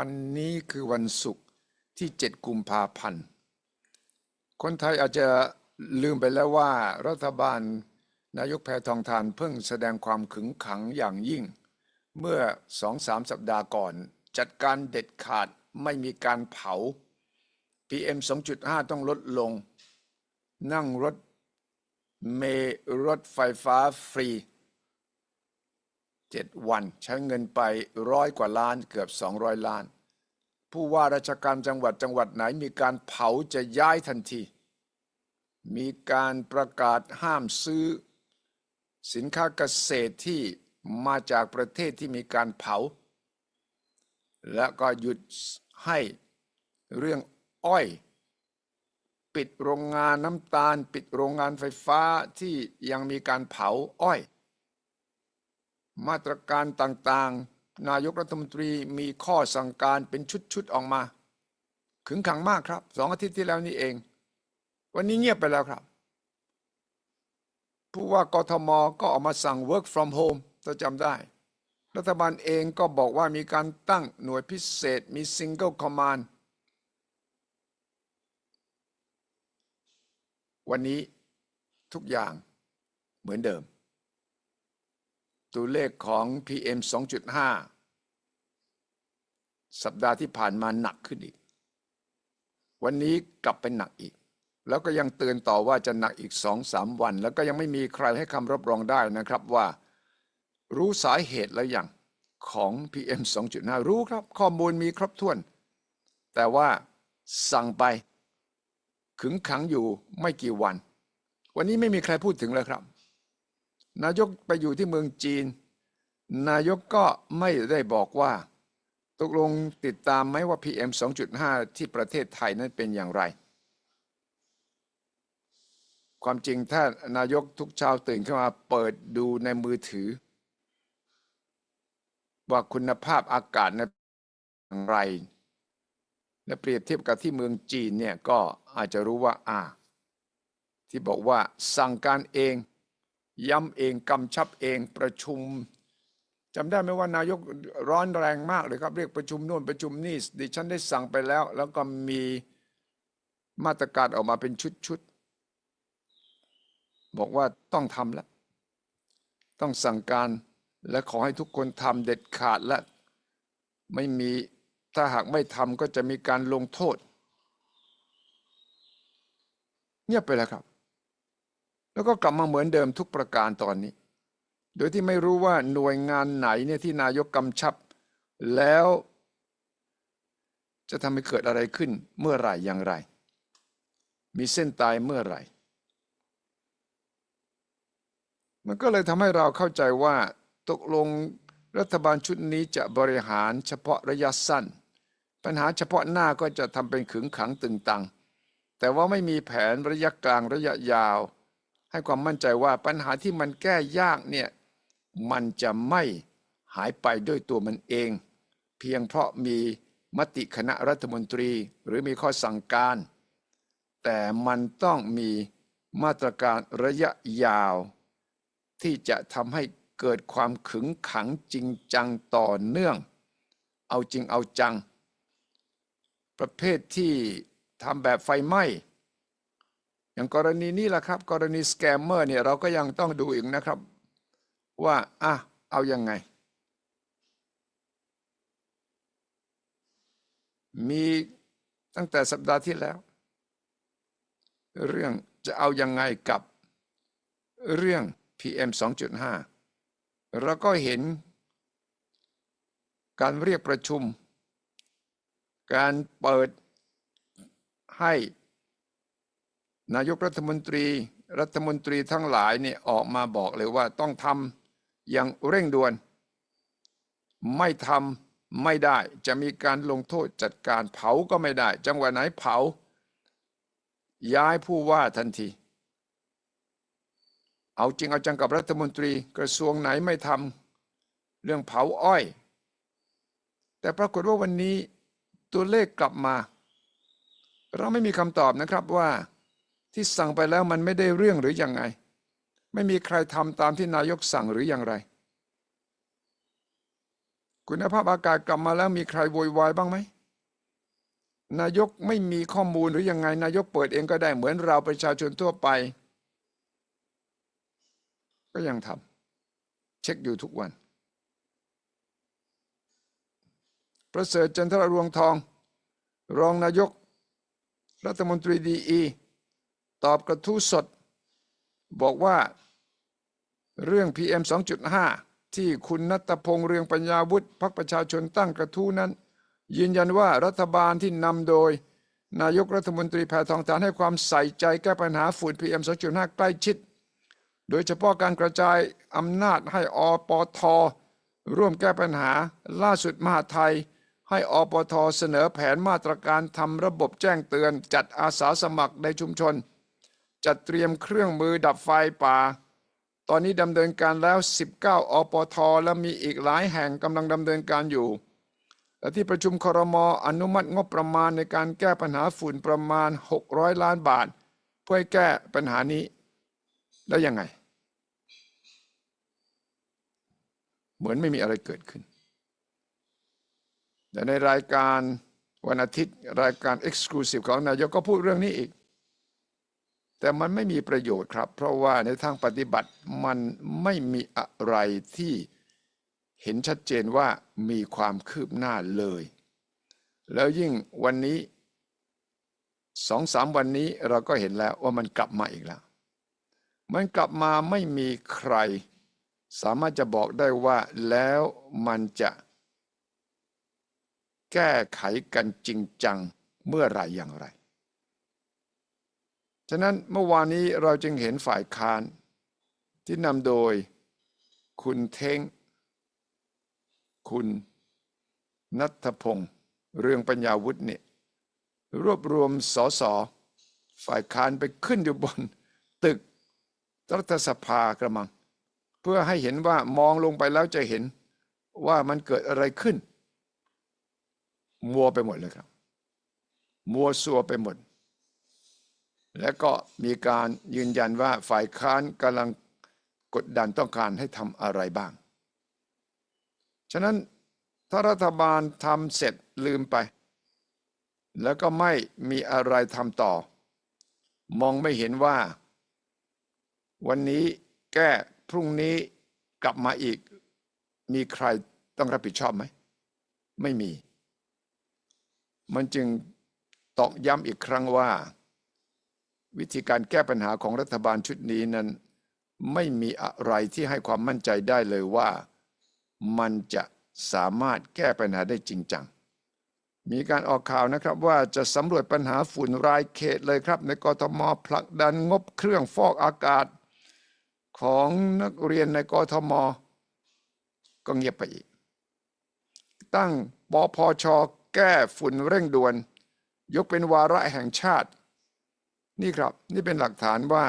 วันนี้คือวันศุกร์ที่ 7 กุมภาพันธ์ คนไทยอาจจะลืมไปแล้วว่ารัฐบาลนายกแพทองทานเพิ่งแสดงความขึงขังอย่างยิ่ง เมื่อสองสามสัปดาห์ก่อน จัดการเด็ดขาดไม่มีการเผา PM 2.5 ต้องลดลง นั่งรถเมล์รถไฟฟ้าฟรี เจ็ดวัน ใช้เงินไปร้อยกว่าล้านเกือบ 200 ล้าน ผู้ว่าราชการจังหวัดจังหวัดไหนมีการเผาจะย้ายทันที มีการประกาศห้ามซื้อ สินค้าเกษตรที่มาจากประเทศที่มีการเผา และก็หยุดให้เรื่องอ้อย ปิดโรงงานน้ำตาล ปิดโรงงานไฟฟ้าที่ยังมีการเผาอ้อย มาตรการต่างๆ นายกรัฐมนตรีมีข้อสั่งการเป็นชุดๆออกมา ขึงขังมากครับสองอาทิตย์ที่แล้วนี่เอง วันนี้เงียบไปแล้วครับ ผู้ว่ากทมก็ออกมาสั่ง work from home ถ้าจำได้ รัฐบาลเองก็บอกว่ามีการตั้งหน่วยพิเศษมี single command วันนี้ทุกอย่างเหมือนเดิม ตัวเลขของ PM 2.5 สัปดาห์ที่ผ่านมาหนักขึ้นอีก วันนี้กลับเป็นหนักอีก แล้วก็ยังเตือนต่อว่าจะหนักอีกสองสามวัน แล้วก็ยังไม่มีใครให้คำรับรองได้นะครับว่า รู้สาเหตุแล้วย่างของ PM 2.5 รู้ครับ ข้อมูลมีครบถ้วน แต่ว่าสั่งไป ขึงขังอยู่ไม่กี่วัน วันนี้ไม่มีใครพูดถึงเลยครับ นายกไปอยู่ที่เมืองจีน นายกก็ไม่ได้บอกว่า ตกลงติดตามไหมว่า PM 2.5 ที่ประเทศไทยนั้นเป็นอย่างไร ความจริงถ้านายกทุกเช้าตื่นขึ้นมาเปิดดูในมือถือ ว่าคุณภาพอากาศนั้นอย่างไร และเปรียบเทียบกับที่เมืองจีนเนี่ยก็อาจจะรู้ว่าอ่าที่บอกว่าสั่งการเอง ย้ำเองกำชับเองประชุมจำได้ไหมว่านายกร้อนแรงมากเลยครับ เรียกประชุมโน่นประชุมนี่ดิฉันได้สั่งไปแล้ว แล้วก็มีมาตรการออกมาเป็นชุดๆบอกว่าต้องทำแล้ว ต้องสั่งการและขอให้ทุกคนทำเด็ดขาดและไม่มีถ้าหากไม่ทำก็จะมีการลงโทษ เงียบไปแล้วครับ แล้วก็กลับมาเหมือนเดิมทุกประการตอนนี้ โดยที่ไม่รู้ว่าหน่วยงานไหนเนี่ยที่นายกกำชับ แล้ว จะทำให้เกิดอะไรขึ้นเมื่อไหร่อย่างไร มีเส้นตายเมื่อไหร่ มันก็เลยทำให้เราเข้าใจว่าตกลงรัฐบาลชุดนี้จะบริหารเฉพาะระยะสั้น ปัญหาเฉพาะหน้าก็จะทำเป็นขึงขังตึงตัง แต่ว่าไม่มีแผนระยะกลางระยะยาว ให้ความมั่นใจว่าปัญหาที่มันแก้ยากเนี่ยมันจะไม่หายไปด้วยตัวมันเอง เพียงเพราะมีมติคณะรัฐมนตรีหรือมีข้อสั่งการ แต่มันต้องมีมาตรการระยะยาว ที่จะทำให้เกิดความขึงขังจริงจังต่อเนื่อง เอาจริงเอาจัง ประเภทที่ทำแบบไฟไหม้ อย่างกรณีนี้แหละครับ กรณีสแกมเมอร์เนี่ยเราก็ยังต้องดูอีกนะครับ ว่าอะเอายังไง มีตั้งแต่สัปดาห์ที่แล้ว เรื่องจะเอายังไงกับเรื่อง PM 2.5 เราก็เห็นการเรียกประชุม การเปิดให้ นายกรัฐมนตรี รัฐมนตรีทั้งหลายเนี่ยออกมาบอกเลยว่าต้องทำอย่างเร่งด่วน ไม่ทำไม่ได้จะมีการลงโทษจัดการเผาก็ไม่ได้ จังหวะไหนเผา ย้ายผู้ว่าทันที เอาจริงเอาจังกับรัฐมนตรีกระทรวงไหนไม่ทำเรื่องเผาอ้อย แต่ปรากฏว่าวันนี้ตัวเลขกลับมา เราไม่มีคำตอบนะครับว่า ที่สั่งไปแล้วมันไม่ได้เรื่องหรือยังไง ไม่มีใครทำตามที่นายกสั่งหรืออย่างไร คุณภาพอากาศกลับมาแล้วมีใครโวยวายบ้างไหมนายกไม่มีข้อมูลหรือยังไง นายกเปิดเองก็ได้เหมือนเราประชาชนทั่วไป ก็ยังทำเช็คอยู่ทุกวัน ประเสริฐจันทรรวงทอง รองนายก รัฐมนตรีดีอี ตอบกระทู้สด บอกว่าเรื่อง PM 2.5 ที่คุณนัตพงษ์เรืองปัญญาวุฒิพักประชาชนตั้งกระทู้นั้น ยืนยันว่ารัฐบาลที่นำโดย นายกรัฐมนตรีแพทองทานให้ความใส่ใจแก้ปัญหาฝุ่น PM 2.5 ใกล้ชิด โดยเฉพาะการกระจายอำนาจให้อปท ร่วมแก้ปัญหาล่าสุดมหาไทย ให้อปทเสนอแผนมาตรการทำระบบแจ้งเตือน จัดอาสาสมัครในชุมชน จัดเตรียมเครื่องมือดับไฟป่า ตอนนี้ดำเนินการแล้ว 19 อปท และมีอีกหลายแห่งกำลังดำเนินการอยู่ และที่ประชุมครมอนุมัติงบประมาณในการแก้ปัญหาฝุ่นประมาณ 600 ล้านบาท เพื่อให้แก้ปัญหานี้ แล้วยังไง เหมือนไม่มีอะไรเกิดขึ้น แต่ในรายการวันอาทิตย์รายการ Exclusive ของนายกก็พูดเรื่องนี้อีก แต่มันไม่มีประโยชน์ครับ เพราะว่าในทางปฏิบัติมันไม่มีอะไรที่เห็นชัดเจนว่ามีความคืบหน้าเลย แล้วยิ่งวันนี้สองสามวันนี้เราก็เห็นแล้วว่ามันกลับมาอีกแล้ว มันกลับมาไม่มีใคร สามารถจะบอกได้ว่าแล้วมันจะแก้ไขกันจริงจังเมื่อไรอย่างไร ฉะนั้นเมื่อวานนี้เราจึงเห็นฝ่ายค้านที่นำโดยคุณเท้ง คุณนัทพงศ์เรืองปัญญาวุฒิเนี่ยรวบรวมสสฝ่ายค้านไปขึ้นอยู่บนตึกรัฐสภากระมัง เพื่อให้เห็นว่ามองลงไปแล้วจะเห็นว่ามันเกิดอะไรขึ้น มัวไปหมดเลยครับ มัวซัวไปหมด และก็มีการยืนยันว่าฝ่ายค้านกำลังกดดันต้องการให้ทำอะไรบ้าง ฉะนั้นถ้ารัฐบาลทำเสร็จลืมไป แล้วก็ไม่มีอะไรทำต่อ มองไม่เห็นว่า วันนี้แก้พรุ่งนี้กลับมาอีก มีใครต้องรับผิดชอบไหม ไม่มี มันจึงตอกย้ำอีกครั้งว่า วิธีการแก้ปัญหาของรัฐบาลชุดนี้นั้น ไม่มีอะไรที่ให้ความมั่นใจได้เลยว่า มันจะสามารถแก้ปัญหาได้จริงจัง มีการออกข่าวนะครับว่าจะสำรวจปัญหาฝุ่นรายเขตเลยครับ ในกทมผลักดันงบเครื่องฟอกอากาศ ของนักเรียนในกทม ก็เงียบไปอีก ตั้งปพชแก้ฝุ่นเร่งด่วน ยกเป็นวาระแห่งชาติ นี่ครับนี่เป็นหลักฐานว่า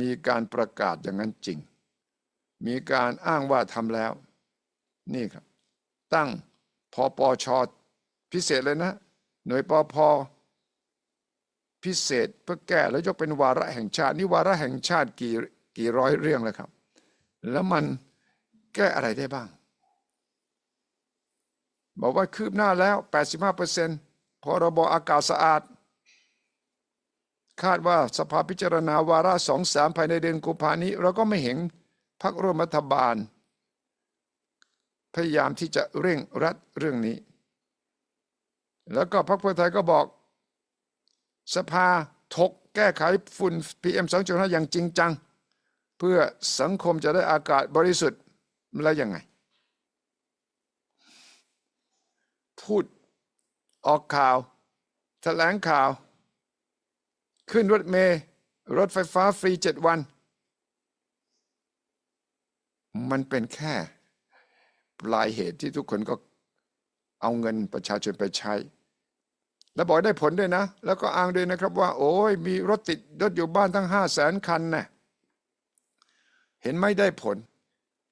มีการประกาศอย่างนั้นจริง มีการอ้างว่าทำแล้ว นี่ครับ ตั้งพอปชพิเศษเลยนะ หน่วยปอพพิเศษเพื่อแก้แล้วยกเป็นวาระแห่งชาติ นี่วาระแห่งชาติกี่กี่ร้อยเรื่องแล้วครับ แล้วมันแก้อะไรได้บ้าง บอกว่าคืบหน้าแล้ว 85%พรบอากาศสะอาด คาดว่าสภาพิจารณาวาระสองสามภายในเดือนกุมภานี้ เราก็ไม่เห็นพักร่วมรัฐบาล พยายามที่จะเร่งรัดเรื่องนี้ แล้วก็พรรคเพื่อไทยก็บอก สภาถกแก้ไขฝุ่น PM 2.5 อย่างจริงจัง เพื่อสังคมจะได้อากาศบริสุทธิ์แล้วยังไง พูดออกข่าว แถลงข่าว ขึ้นรถเมล์รถไฟฟ้าฟรีเจ็ดวัน มันเป็นแค่ปลายเหตุที่ทุกคนก็เอาเงินประชาชนไปใช้ แล้วบอกได้ผลด้วยนะ แล้วก็อ้างด้วยนะครับว่า โอ้ยมีรถติดรถอยู่บ้านทั้งห้าแสนคันนะ่ะเห็นไม่ได้ผล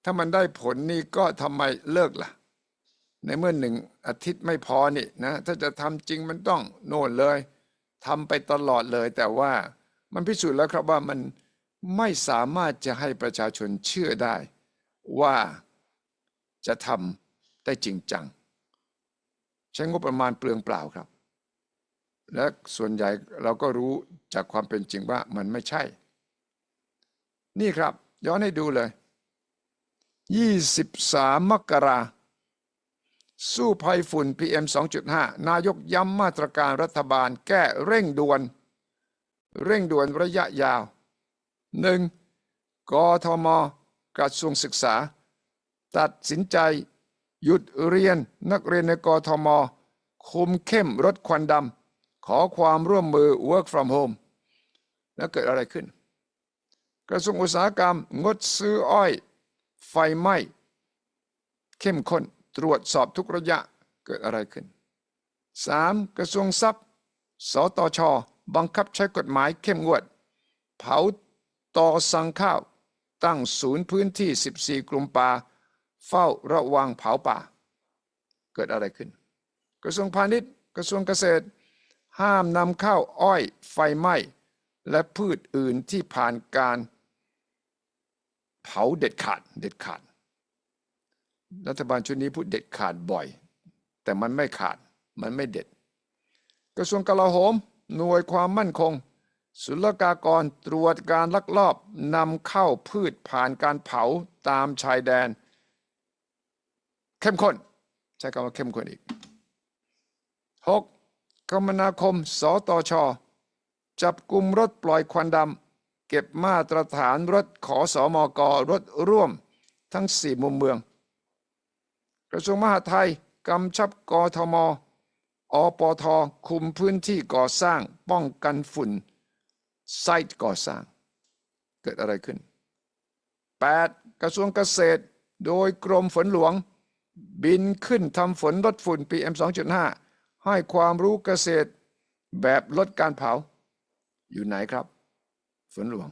ถ้ามันได้ผลนี่ก็ทำไมเลิกล่ะ ในเมื่อหนึ่งอาทิตย์ไม่พอนี่นะ ถ้าจะทำจริงมันต้องโน่นเลย ทำไปตลอดเลย แต่ว่ามันพิสูจน์แล้วครับว่ามันไม่สามารถจะให้ประชาชนเชื่อได้ ว่าจะทำได้จริงจัง ใช้งบประมาณเปลืองเปล่าครับ และส่วนใหญ่เราก็รู้จากความเป็นจริงว่ามันไม่ใช่ นี่ครับ ย้อนให้ดูเลย 23 มกรา สู้ภัยฝุ่น PM 2.5 นายกย้ำมาตรการรัฐบาลแก้เร่งด่วน เร่งด่วนระยะยาว 1. กทมกระทรวงศึกษา ตัดสินใจ หยุดเรียนนักเรียนในกทม คุมเข้มลดควันดำ ขอความร่วมมือ work from home แล้วเกิดอะไรขึ้น กระทรวงอุตสาหกรรมงดซื้ออ้อย ไฟไหม้ เข้มข้น ตรวจสอบทุกระยะเกิดอะไรขึ้น 3. กระทรวงทรัพย์ สตช บังคับใช้กฎหมายเข้มงวด เผาต่อสังข้าว ตั้งศูนย์พื้นที่ 14 กลุ่มป่า เฝ้าระวังเผาป่า เกิดอะไรขึ้น กระทรวงพาณิชย์ กระทรวงเกษตร ห้ามนำเข้าวอ้อยไฟไหม้ และพืชอื่นที่ผ่านการ เผาเด็ดขาดเด็ดขาด รัฐบาลชุดนี้พูดเด็ดขาดบ่อย แต่มันไม่ขาดมันไม่เด็ด กระทรวงกลาโหม หน่วยความมั่นคง ศุลกากรตรวจการลักลอบนำเข้าพืชผ่านการเผาตามชายแดน เข้มข้น ใช้คำว่าเข้มข้นอีก 6. คมนาคม สตช จับกลุ่มรถปล่อยควันดำ เก็บมาตรฐานรถขอสอมกรถร่วม ทั้งสี่มุมเมือง กระทรวงมหาดไทยกำชับกทม อปท คุมพื้นที่ก่อสร้างป้องกันฝุ่น ไซต์ก่อสร้าง เกิดอะไรขึ้น 8. กระทรวงเกษตร โดยกรมฝนหลวง บินขึ้นทำฝนลดฝุ่น PM 2.5 ให้ความรู้เกษตรแบบลดการเผา อยู่ไหนครับ ฝนหลวง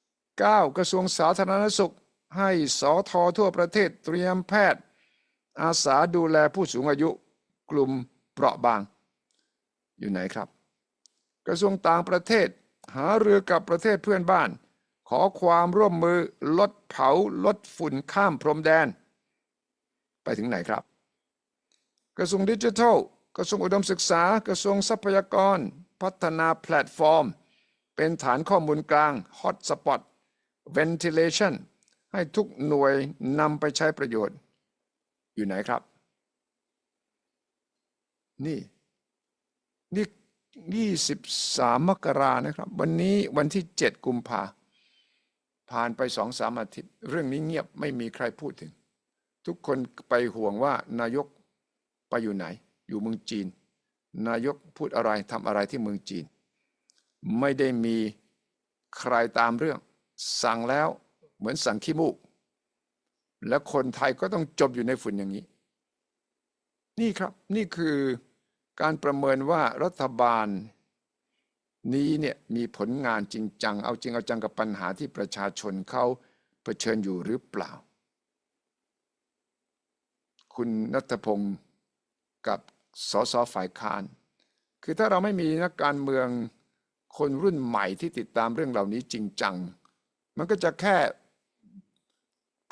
9. กระทรวงสาธารณสุข ให้สอทอทั่วประเทศเตรียมแพทย์ อาสาดูแลผู้สูงอายุกลุ่มเปราะบาง อยู่ไหนครับ กระทรวงต่างประเทศหาเรือกับประเทศเพื่อนบ้าน ขอความร่วมมือลดเผาลดฝุ่นข้ามพรมแดน ไปถึงไหนครับ กระทรวงดิจิทัล กระทรวงอุดมศึกษา กระทรวงทรัพยากร พัฒนาแพลตฟอร์ม เป็นฐานข้อมูลกลาง Hotspot Ventilation ให้ทุกหน่วยนำไปใช้ประโยชน์ อยู่ไหนครับ นี่ นี่ยี่สิบสามมกรานะครับ วันนี้วันที่เจ็ดกุมภาผ่านไปสองสามอาทิตย์ เรื่องนี้เงียบไม่มีใครพูดถึง ทุกคนไปห่วงว่านายกไปอยู่ไหน อยู่เมืองจีน นายกพูดอะไรทำอะไรที่เมืองจีน ไม่ได้มีใครตามเรื่อง สั่งแล้วเหมือนสั่งขี้มูก และคนไทยก็ต้องจมอยู่ในฝุ่นอย่างนี้ นี่ครับนี่คือการประเมินว่ารัฐบาลนี้เนี่ยมีผลงานจริงจัง เอาจริงเอาจังกับปัญหาที่ประชาชนเขาเผชิญอยู่หรือเปล่า คุณนัทพงศ์กับสสฝ่ายค้าน คือถ้าเราไม่มีนักการเมืองคนรุ่นใหม่ที่ติดตามเรื่องเหล่านี้จริงจัง มันก็จะแค่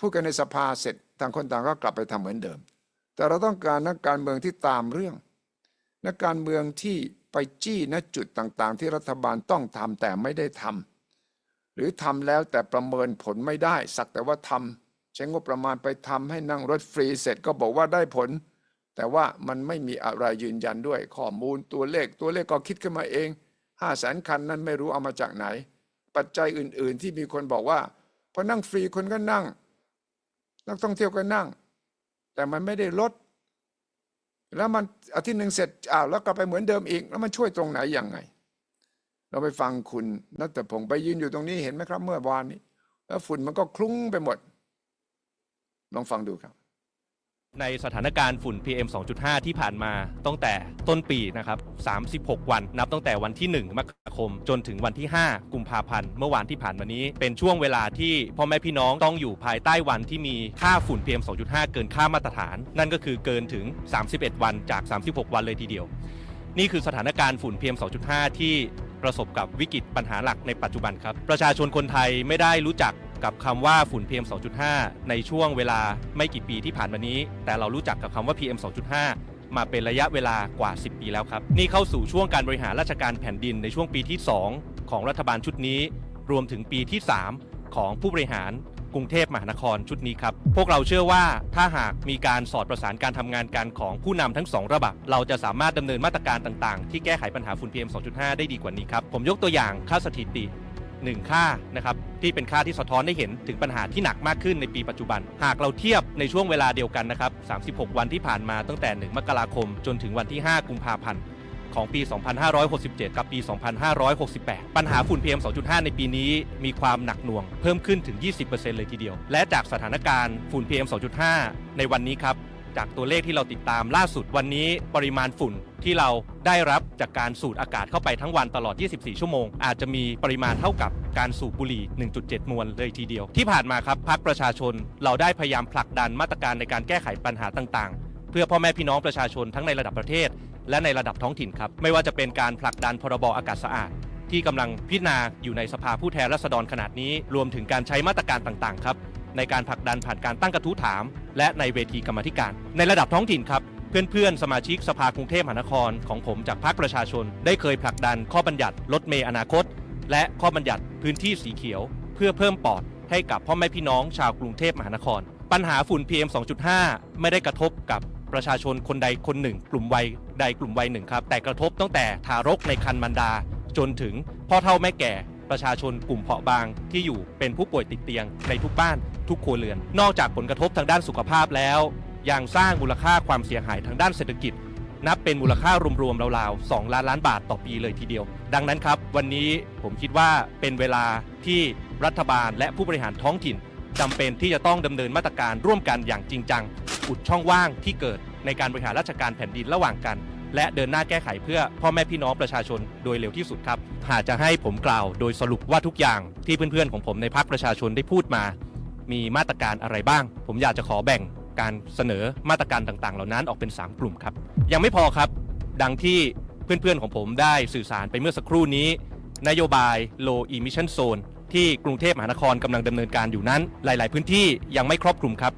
พูดกันในสภาเสร็จต่างคนต่างก็กลับไปทำเหมือนเดิม แต่เราต้องการนักการเมืองที่ตามเรื่อง นักการเมืองที่ไปจี้ณจุดต่างๆ ที่รัฐบาลต้องทำแต่ไม่ได้ทำหรือทำแล้วแต่ประเมินผลไม่ได้ สักแต่ว่าทำใช้งบประมาณไปทำให้นั่งรถฟรีเสร็จก็บอกว่าได้ผล แต่ว่ามันไม่มีอะไรยืนยันด้วยข้อมูลตัวเลขตัวเลขก็คิดขึ้นมาเองห้าแสนคันนั้นไม่รู้เอามาจากไหน ปัจจัยอื่นๆ ที่มีคนบอกว่าพอนั่งฟรีคนก็นั่ง นักท่องเที่ยวก็นั่ง แต่มันไม่ได้ลด แล้วมันอาทิตย์หนึ่งเสร็จอ้าวแล้วกลับไปเหมือนเดิมอีก แล้วมันช่วยตรงไหนยังไง เราไปฟังคุณนัตพงศ์ไปยืนอยู่ตรงนี้เห็นไหมครับ เมื่อวานนี้ แล้วฝุ่นมันก็คลุ้งไปหมด ลองฟังดูครับ ในสถานการณ์ฝุ่น PM 2.5 ที่ผ่านมาตั้งแต่ต้นปีนะครับ 36 วันนับตั้งแต่วันที่ 1 มกราคม จนถึงวันที่ 5 กุมภาพันธ์ เมื่อวานที่ผ่านมานี้ เป็นช่วงเวลาที่พ่อแม่พี่น้องต้องอยู่ภายใต้วันที่มีค่าฝุ่น PM 2.5 เกินค่ามาตรฐาน นั่นก็คือเกินถึง 31 วันจาก 36 วันเลยทีเดียว นี่คือสถานการณ์ฝุ่น PM 2.5 ที่ประสบกับวิกฤตปัญหาหลักในปัจจุบันครับ ประชาชนคนไทยไม่ได้รู้จัก กับคำว่าฝุ่น PM 2.5 ในช่วงเวลาไม่กี่ปีที่ผ่านมานี้ แต่เรารู้จักกับคำว่า PM 2.5 มาเป็นระยะเวลากว่า 10 ปีแล้วครับ นี่เข้าสู่ช่วงการบริหารราชการแผ่นดินในช่วงปีที่ 2 ของรัฐบาลชุดนี้ รวมถึงปีที่ 3 ของผู้บริหารกรุงเทพมหานครชุดนี้ครับ พวกเราเชื่อว่าถ้าหากมีการสอดประสานการทำงานกันของผู้นำทั้งสองระดับเราจะสามารถดำเนินมาตรการต่างๆ ที่แก้ไขปัญหาฝุ่น PM 2.5 ได้ดีกว่านี้ครับ ผมยกตัวอย่างค่าสถิติ หนึ่งค่านะครับที่เป็นค่าที่สะท้อนให้เห็นถึงปัญหาที่หนักมากขึ้นในปีปัจจุบัน หากเราเทียบในช่วงเวลาเดียวกันนะครับ36 วันที่ผ่านมาตั้งแต่ 1 มกราคม จนถึงวันที่ 5 กุมภาพันธ์ของปี 2567 กับปี 2568 ปัญหาฝุ่น PM 2.5 ในปีนี้มีความหนักหน่วง เพิ่มขึ้นถึง 20%เลยทีเดียว และจากสถานการณ์ฝุ่น PM 2.5 ในวันนี้ครับ จากตัวเลขที่เราติดตามล่าสุดวันนี้ปริมาณฝุ่นที่เราได้รับจากการสูดอากาศเข้าไปทั้งวันตลอด 24 ชั่วโมง อาจจะมีปริมาณเท่ากับการสูบบุหรี่ 1.7 มวลเลยทีเดียว ที่ผ่านมาครับพักประชาชนเราได้พยายามผลักดันมาตรการในการแก้ไขปัญหาต่างๆ เพื่อพ่อแม่พี่น้องประชาชนทั้งในระดับประเทศ และในระดับท้องถิ่นครับ ไม่ว่าจะเป็นการผลักดันพรบอากาศสะอาดที่กำลังพิจารณาอยู่ในสภาผู้แทนราษฎรขนาดนี้ รวมถึงการใช้มาตรการต่างๆ ครับ ในการผลักดันผ่านการตั้งกระทู้ถาม และในเวทีกรรมธิการ ในระดับท้องถิ่นครับเพื่อนๆ สมาชิกสภากรุงเทพมหานครของผมจากพรรคประชาชน ได้เคยผลักดันข้อบัญญัติรถเมล์อนาคต และข้อบัญญัติพื้นที่สีเขียว เพื่อเพิ่มปอดให้กับพ่อแม่พี่น้องชาวกรุงเทพมหานคร ปัญหาฝุ่น PM 2.5 ไม่ได้กระทบกับประชาชนคนใดคนหนึ่ง กลุ่มวัยใดกลุ่มวัยหนึ่งครับ แต่กระทบตั้งแต่ทารกในครรภ์มารดา จนถึงพ่อเฒ่าแม่แก่ประชาชนกลุ่มเปราะบางที่อยู่เป็นผู้ป่วยติดเตียงในทุกบ้าน ทุกครัวเรือน นอกจากผลกระทบทางด้านสุขภาพแล้วยังสร้างมูลค่าความเสียหายทางด้านเศรษฐกิจ นับเป็นมูลค่ารวมๆราวๆ 2 ล้านล้านบาทต่อปีเลยทีเดียว ดังนั้นครับ วันนี้ผมคิดว่าเป็นเวลาที่รัฐบาลและผู้บริหารท้องถิ่นจำเป็นที่จะต้องดำเนินมาตรการร่วมกันอย่างจริงจังอุดช่องว่างที่เกิดในการบริหารราชการแผ่นดินระหว่างกัน และเดินหน้าแก้ไขเพื่อพ่อแม่พี่น้องประชาชนโดยเร็วที่สุดครับหากจะให้ผมกล่าวโดยสรุปว่าทุกอย่างที่เพื่อนๆของผมในพรรคประชาชนได้พูดมา มีมาตรการอะไรบ้าง ผมอยากจะขอแบ่งการเสนอมาตรการต่างๆ เหล่านั้นออกเป็น 3 กลุ่มครับ ยังไม่พอครับ ดังที่เพื่อนๆของผมได้สื่อสารไปเมื่อสักครู่นี้ นโยบาย low emission zone ที่กรุงเทพมหานครกำลังดำเนินการอยู่นั้น หลาย ๆ พื้นที่ยังไม่ครอบคลุมครับ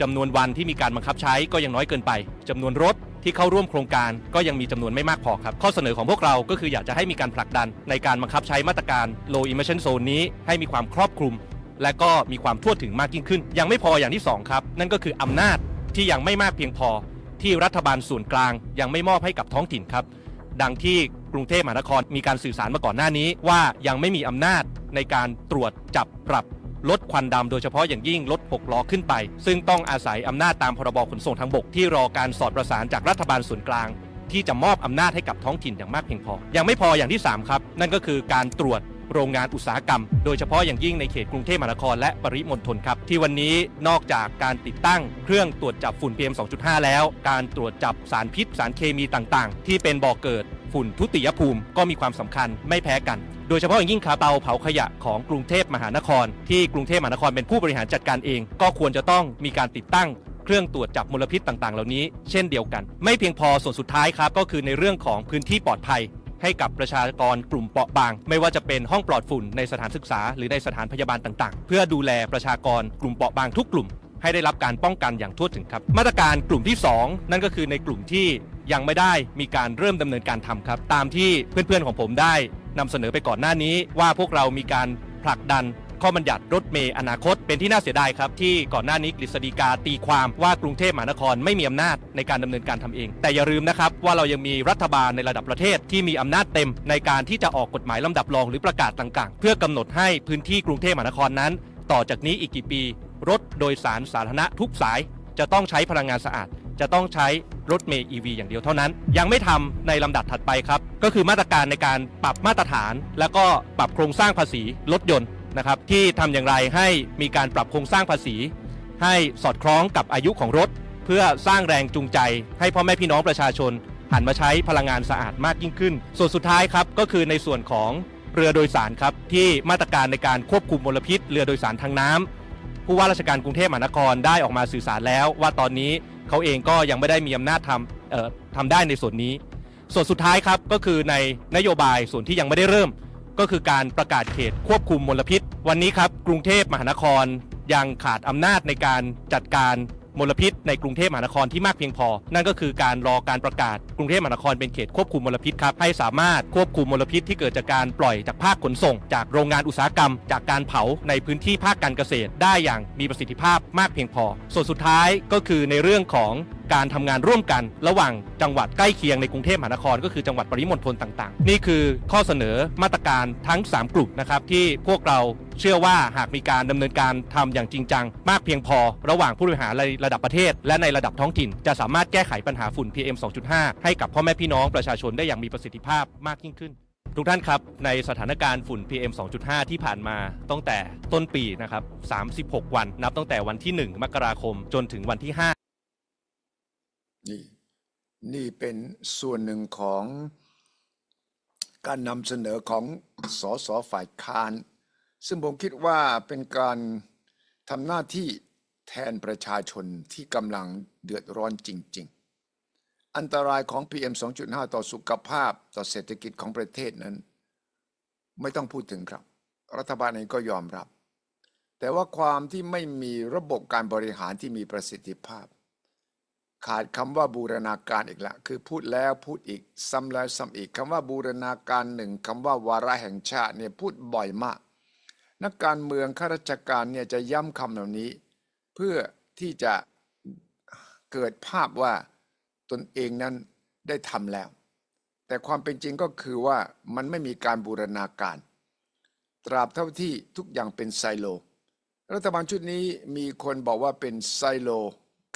จำนวนวันที่มีการบังคับใช้ก็ยังน้อยเกินไปจำนวนรถที่เข้าร่วมโครงการก็ยังมีจำนวนไม่มากพอครับ ข้อเสนอของพวกเราก็คืออยากจะให้มีการผลักดันในการบังคับใช้มาตรการ low emission zone นี้ให้มีความครอบคลุม และก็มีความทั่วถึงมากยิ่งขึ้น ยังไม่พออย่างที่สองครับ นั่นก็คืออำนาจที่ยังไม่มากเพียงพอ ที่รัฐบาลส่วนกลาง ยังไม่มอบให้กับท้องถิ่นครับ ดังที่กรุงเทพมหานครมีการสื่อสารมาก่อนหน้านี้ ว่ายังไม่มีอำนาจในการตรวจจับปรับลดควันดำโดยเฉพาะอย่างยิ่งรถ6ล้อขึ้นไป ซึ่งต้องอาศัยอำนาจตามพรบขนส่งทางบกที่รอการสอดประสานจากรัฐบาลส่วนกลาง ที่จะมอบอำนาจให้กับท้องถิ่นอย่างมากเพียงพอ ยังไม่พออย่างที่ 3 ครับ นั่นก็คือการตรวจ โรงงานอุตสาหกรรม โดยเฉพาะอย่างยิ่งในเขตกรุงเทพมหานครและปริมณฑลครับ ที่วันนี้นอกจากการติดตั้งเครื่องตรวจจับฝุ่น PM 2.5 แล้ว การตรวจจับสารพิษ สารเคมีต่างๆ ที่เป็นบ่อเกิดฝุ่นทุติยภูมิก็มีความสำคัญไม่แพ้กัน โดยเฉพาะอย่างยิ่งครับเตาเผาขยะของกรุงเทพมหานคร ที่กรุงเทพมหานครเป็นผู้บริหารจัดการเอง ก็ควรจะต้องมีการติดตั้งเครื่องตรวจจับมลพิษต่างๆ เหล่านี้ เช่นเดียวกัน ไม่เพียงพอส่วนสุดท้ายครับก็คือในเรื่องของพื้นที่ปลอดภัย ให้กับประชากรกลุ่มเปราะบาง ไม่ว่าจะเป็นห้องปลอดฝุ่นในสถานศึกษา หรือในสถานพยาบาลต่างๆ เพื่อดูแลประชากรกลุ่มเปราะบางทุกกลุ่ม ให้ได้รับการป้องกันอย่างทั่วถึงครับ มาตรการกลุ่มที่ 2 นั่นก็คือในกลุ่มที่ยังไม่ได้มีการเริ่มดำเนินการทำครับ ตามที่เพื่อนๆของผมได้นำเสนอไปก่อนหน้านี้ว่าพวกเรามีการผลักดัน ข้อบัญญัติรถเมย์อนาคต เป็นที่น่าเสียดายครับที่ก่อนหน้านี้กฤษฎีกาตีความว่ากรุงเทพมหานครไม่มีอำนาจในการดำเนินการทำเอง แต่อย่าลืมนะครับว่าเรายังมีรัฐบาลในระดับประเทศที่มีอำนาจเต็ม ในการที่จะออกกฎหมายลำดับรองหรือประกาศต่างๆ เพื่อกำหนดให้พื้นที่กรุงเทพมหานครนั้น ต่อจากนี้อีกกี่ปี รถโดยสารสาธารณะทุกสาย จะต้องใช้พลังงานสะอาด จะต้องใช้รถเมย์ EV อย่างเดียวเท่านั้น ยังไม่ทำในลำดับถัดไปครับ ก็คือมาตรการในการปรับมาตรฐาน แล้วก็ปรับโครงสร้างภาษีรถยนต์ นะครับที่ทำอย่างไรให้มีการปรับโครงสร้างภาษี ให้สอดคล้องกับอายุของรถ เพื่อสร้างแรงจูงใจ ให้พ่อแม่พี่น้องประชาชน หันมาใช้พลังงานสะอาดมากยิ่งขึ้น ส่วนสุดท้ายครับก็คือในส่วนของเรือโดยสารครับที่มาตรการในการควบคุมมลพิษ เรือโดยสารทางน้ำผู้ว่าราชการกรุงเทพมหานครได้ออกมาสื่อสารแล้วว่าตอนนี้เขาเองก็ยังไม่ได้มีอำนาจทำทำได้ในส่วนนี้ ส่วนสุดท้ายครับก็คือในนโยบายส่วนที่ยังไม่ได้เริ่ม ก็คือการประกาศเขตควบคุมมลพิษ วันนี้ครับกรุงเทพมหานครยังขาดอำนาจในการจัดการมลพิษในกรุงเทพมหานครที่มากเพียงพอ นั่นก็คือการรอการประกาศกรุงเทพมหานครเป็นเขตควบคุมมลพิษครับ ให้สามารถควบคุมมลพิษที่เกิดจากการปล่อยจากภาคขนส่ง จากโรงงานอุตสาหกรรม จากการเผาในพื้นที่ภาคการเกษตร ได้อย่างมีประสิทธิภาพมากเพียงพอ ส่วนสุดท้ายก็คือในเรื่องของ การทำงานร่วมกัน ระหว่างจังหวัดใกล้เคียงในกรุงเทพมหานคร ก็คือจังหวัดปริมณฑลต่างๆ นี่คือข้อเสนอมาตรการทั้ง 3 กลุ่มนะครับที่พวกเราเชื่อว่าหากมีการดำเนินการทำอย่างจริงจัง มากเพียงพอ ระหว่างผู้บริหารในระดับประเทศ และในระดับท้องถิ่น จะสามารถแก้ไขปัญหาฝุ่น PM 2.5 ให้กับพ่อแม่พี่น้องประชาชนได้อย่างมีประสิทธิภาพมากยิ่งขึ้นทุกท่านครับ ในสถานการณ์ฝุ่น PM 2.5 ที่ผ่านมาตั้งแต่ต้นปีนะครับ 36 วัน นับตั้งแต่วันที่ 1 มกราคมจนถึงวันที่ 5 นี่นี่เป็นส่วนหนึ่งของการนำเสนอของสสฝ่ายค้าน ซึ่งผมคิดว่าเป็นการทำหน้าที่แทนประชาชนที่กำลังเดือดร้อนจริง ๆ อันตรายของ PM 2.5 ต่อสุขภาพต่อเศรษฐกิจของประเทศนั้น ไม่ต้องพูดถึงครับ รัฐบาลเองก็ยอมรับ แต่ว่าความที่ไม่มีระบบการบริหารที่มีประสิทธิภาพ ขาดคำว่าบูรณาการอีกละคือพูดแล้วพูดอีกซ้ำแล้วซ้ำอีกคำว่าบูรณาการหนึ่งคำว่าวาระแห่งชาติเนี่ยพูดบ่อยมาก นักการเมืองข้าราชการเนี่ยจะย้ำคำเหล่านี้ เพื่อที่จะเกิดภาพว่าตนเองนั้นได้ทำแล้ว แต่ความเป็นจริงก็คือว่ามันไม่มีการบูรณาการ ตราบเท่าที่ทุกอย่างเป็นไซโล รัฐบาลชุดนี้มีคนบอกว่าเป็นไซโล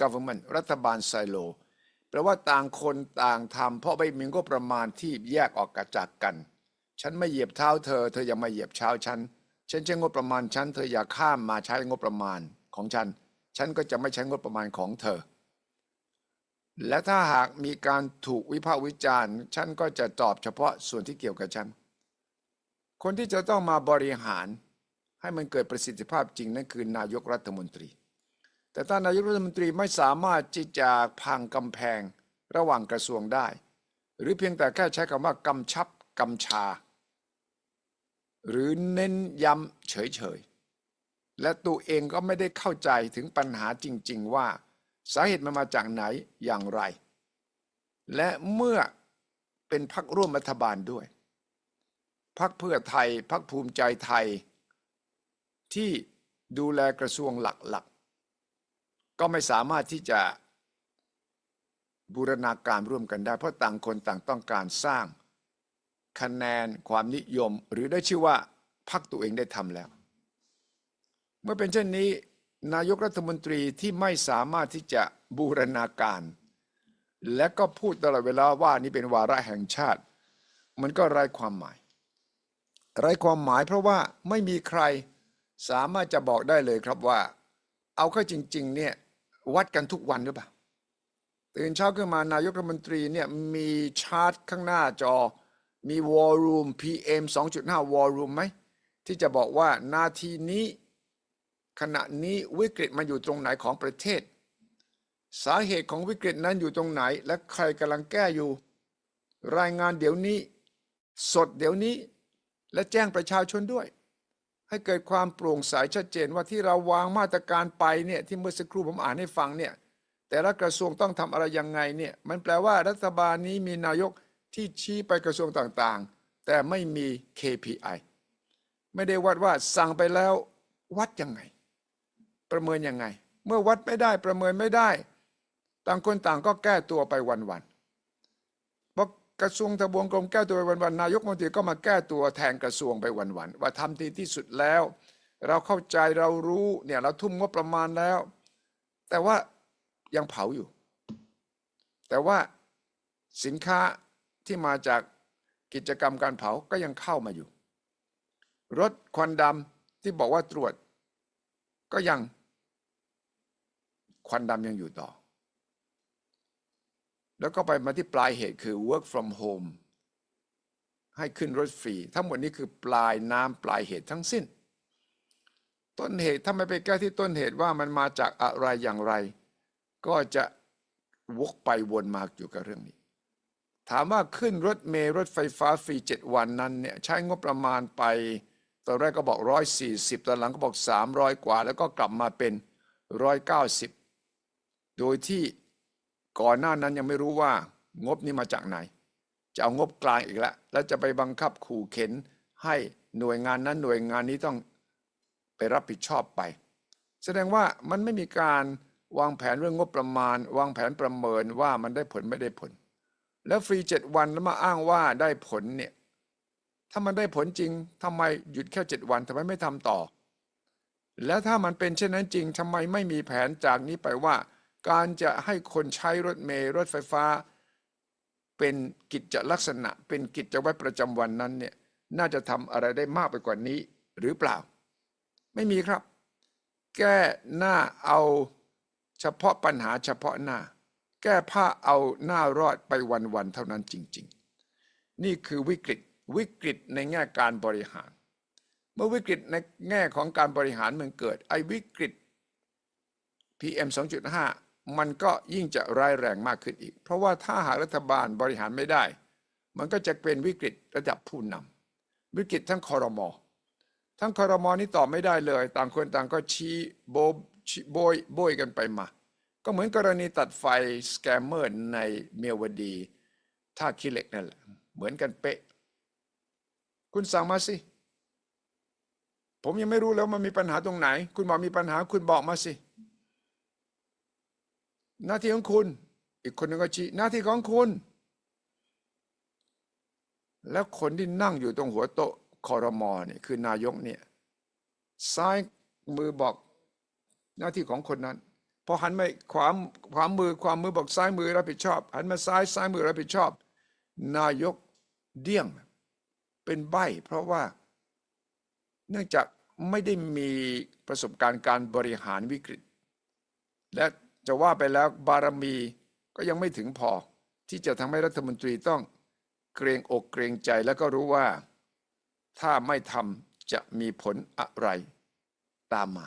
government รัฐบาลไซโลแปลว่าต่างคนต่างทำเพราะไม่มีงบประมาณที่แยกออกจากกัน ฉันไม่เหยียบเท้าเธอ เธออย่ามาเหยียบเท้าฉัน ฉันใช้งบประมาณฉัน เธออย่าข้ามมาใช้งบประมาณของฉัน ฉันก็จะไม่ใช้งบประมาณของเธอ และถ้าหากมีการถูกวิพากษ์วิจารณ์ ฉันก็จะตอบเฉพาะส่วนที่เกี่ยวกับฉัน คนที่จะต้องมาบริหารให้มันเกิดประสิทธิภาพจริงนั่นคือนายกรัฐมนตรี แต่ถ้านายกรัฐมนตรีไม่สามารถที่จะพังกำแพงระหว่างกระทรวงได้ หรือเพียงแต่แค่ใช้คำว่ากำชับกำชา หรือเน้นย้ำเฉยๆ และตัวเองก็ไม่ได้เข้าใจถึงปัญหาจริงๆ ว่าสาเหตุมันมาจากไหนอย่างไร และเมื่อเป็นพักร่วมรัฐบาลด้วย พักเพื่อไทยพักภูมิใจไทย ที่ดูแลกระทรวงหลักๆ ก็ไม่สามารถที่จะบูรณาการร่วมกันได้ เพราะต่างคนต่างต้องการสร้างคะแนนความนิยม หรือได้ชื่อว่าพักตัวเองได้ทำแล้ว เมื่อเป็นเช่นนี้ นายกรัฐมนตรีที่ไม่สามารถที่จะบูรณาการ และก็พูดตลอดเวลาว่านี่เป็นวาระแห่งชาติ มันก็ไร้ความหมาย ไร้ความหมายเพราะว่าไม่มีใครสามารถจะบอกได้เลยครับว่า เอาเข้าจริง ๆ เนี่ย วัดกันทุกวันหรือเปล่าตื่นเช้าขึ้นมานายกรัฐมนตรีเนี่ยมีชาร์ตข้างหน้าจอ มีวอลลุ่ม PM 2.5 วอลลุ่มไหม ที่จะบอกว่านาทีนี้ขณะนี้วิกฤตมันอยู่ตรงไหนของประเทศ สาเหตุของวิกฤตนั้นอยู่ตรงไหน และใครกำลังแก้อยู่ รายงานเดี๋ยวนี้ สดเดี๋ยวนี้ และแจ้งประชาชนด้วย ให้เกิดความโปร่งใสชัดเจนว่าที่เราวางมาตรการไปเนี่ยที่เมื่อสักครู่ผมอ่านให้ฟังเนี่ยแต่ละกระทรวงต้องทำอะไรยังไงเนี่ยมันแปลว่ารัฐบาลนี้มีนายกที่ชี้ไปกระทรวงต่างๆ แต่ไม่มี KPI ไม่ได้วัดว่าสั่งไปแล้ววัดยังไง ประเมินยังไง เมื่อวัดไม่ได้ประเมินไม่ได้ ต่างคนต่างก็แก้ตัวไปวันๆ กระทรวงทบวงกรมแก้ตัวไปวันๆนายกมนตรีก็มาแก้ตัวแทนกระทรวงไปวันๆว่าทำดีที่สุดแล้ว เราเข้าใจเรารู้เนี่ยเราทุ่มงบประมาณแล้ว แต่ว่ายังเผาอยู่ แต่ว่าสินค้าที่มาจากกิจกรรมการเผาก็ยังเข้ามาอยู่ รถควันดำที่บอกว่าตรวจ ก็ยังควันดำยังอยู่ต่อ แล้วก็ไปมาที่ปลายเหตุคือ work from home ให้ขึ้นรถฟรี ทั้งหมดนี้คือปลายน้ำปลายเหตุทั้งสิ้น ต้นเหตุถ้าไม่ไปแก้ที่ต้นเหตุว่ามันมาจากอะไรอย่างไร ก็จะวกไปวนมาอยู่กับเรื่องนี้ ถามว่าขึ้นรถเมล์รถไฟฟ้าฟรี 7 วันนั้นเนี่ยใช้งบประมาณไป ตอนแรกก็บอก 140 ตอนหลังก็บอก 300 กว่า แล้วก็กลับมาเป็น 190 โดยที่ ก่อนหน้านั้นยังไม่รู้ว่างบนี้มาจากไหน จะเอางบกลางอีกแล้วแล้วจะไปบังคับขู่เข็นให้หน่วยงานนั้นหน่วยงานนี้ต้องไปรับผิดชอบไป แสดงว่ามันไม่มีการวางแผนเรื่องงบประมาณ วางแผนประเมินว่ามันได้ผลไม่ได้ผล แล้วฟรีเจ็ดวันแล้วมาอ้างว่าได้ผลเนี่ยถ้ามันได้ผลจริงทำไมหยุดแค่เจ็ดวันทำไมไม่ทำต่อ แล้วถ้ามันเป็นเช่นนั้นจริงทำไมไม่มีแผนจากนี้ไปว่า การจะให้คนใช้รถเมล์รถไฟฟ้า เป็นกิจลักษณะ เป็นกิจวัตรประจำวันนั้นเนี่ยน่าจะทำอะไรได้มากไปกว่านี้หรือเปล่า ไม่มีครับ แก้หน้าเอาเฉพาะปัญหาเฉพาะหน้า แก้ผ้าเอาหน้ารอดไปวันๆเท่านั้นจริง ๆ นี่คือวิกฤตวิกฤตในแง่การบริหาร เมื่อวิกฤตในแง่ของการบริหารมันเกิดไอ้วิกฤต PM 2.5 มันก็ยิ่งจะร้ายแรงมากขึ้นอีก เพราะว่าถ้าหากรัฐบาลบริหารไม่ได้ มันก็จะเป็นวิกฤตระดับผู้นำวิกฤตทั้งคอรมอทั้งคอรมอนี้ตอบไม่ได้เลย ต่างคนต่างก็ชี้โบชีโบยโบยกันไปมา ก็เหมือนกรณีตัดไฟสแกมเมอร์ในเมียวดีท่าขี้เหล็กนั่นแหละ เหมือนกันเป๊ะ คุณสั่งมาสิ ผมยังไม่รู้แล้วมันมีปัญหาตรงไหน คุณบอกมีปัญหาคุณบอกมาสิ หน้าที่ของคุณ อีกคนหนึงก็ชี้หน้าที่ของคุณ แล้วคนที่นั่งอยู่ตรงหัวโต๊ะคอรมอเนี่ยคือนายกเนี่ยซ้ายมือบอกหน้าที่ของคนนั้นพอหันมาขวาขวามือความมือบอกซ้ายมือรับผิดชอบ หันมาซ้ายซ้ายมือรับผิดชอบ นายกเดี้ยงเป็นใบเพราะว่า เนื่องจากไม่ได้มีประสบการณ์การบริหารวิกฤต และ จะว่าไปแล้วบารมีก็ยังไม่ถึงพอ ที่จะทำให้รัฐมนตรีต้องเกรงอกเกรงใจแล้วก็รู้ว่า ถ้าไม่ทำจะมีผลอะไรตามมา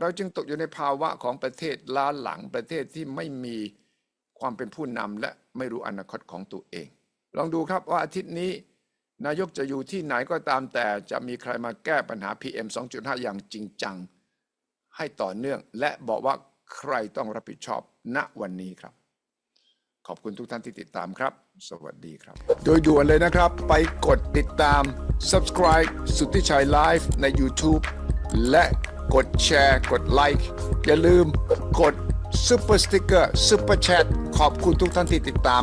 เราจึงตกอยู่ในภาวะของประเทศล้าหลังประเทศที่ไม่มีความเป็นผู้นำและไม่รู้อนาคตของตัวเอง ลองดูครับว่าอาทิตย์นี้ นายกจะอยู่ที่ไหนก็ตามแต่จะมีใครมาแก้ปัญหา PM 2.5 อย่างจริงจัง ให้ต่อเนื่อง และบอกว่า ใครต้องรับผิดชอบณวันนี้ครับ ขอบคุณทุกท่านที่ติดตามครับ สวัสดีครับ โดยด่วนเลยนะครับ ไปกดติดตาม subscribe สุทธิชัยไลฟ์ใน YouTube และกดแชร์ กดไลค์อย่าลืมกด ซูเปอร์สติ๊กเกอร์ซูเปอร์แชทขอบคุณทุกท่านที่ติดตาม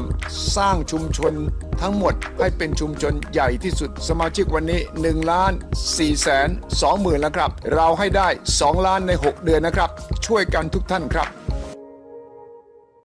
สร้างชุมชนทั้งหมดให้เป็นชุมชนใหญ่ที่สุด สมาชิกวันนี้1ล้าน4แสน2หมื่นแล้วครับ เราให้ได้ 2 ล้านใน 6 เดือนนะครับ ช่วยกันทุกท่านครับ